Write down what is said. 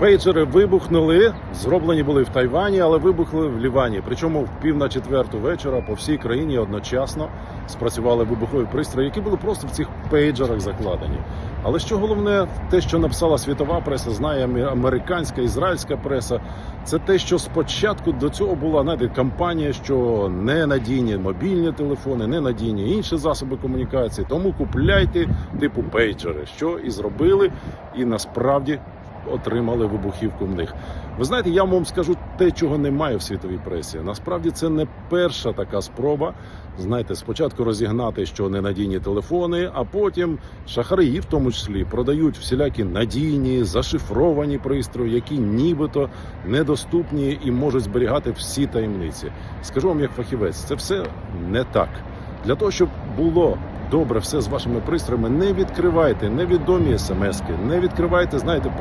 Пейджери вибухнули, зроблені були в Тайвані, але вибухли в Лівані. Причому в пів на четверту вечора по всій країні одночасно спрацювали вибухові пристрої, які були просто в цих пейджерах закладені. Але що головне, те, що написала світова преса, знає американська, ізраїльська преса, це те, що спочатку до цього була знаєте, кампанія, що ненадійні мобільні телефони, ненадійні інші засоби комунікації. Тому купляйте типу пейджери, що і зробили, і насправді отримали вибухівку в них. Ви знаєте, я вам скажу те, чого немає в світовій пресі. Насправді це не перша така спроба. Знаєте, спочатку розігнати, що ненадійні телефони, а потім шахраї, в тому числі, продають всілякі надійні, зашифровані пристрої, які нібито недоступні і можуть зберігати всі таємниці. Скажу вам як фахівець, це все не так. Для того, щоб було добре все з вашими пристроями, не відкривайте невідомі смски, не відкривайте, знаєте,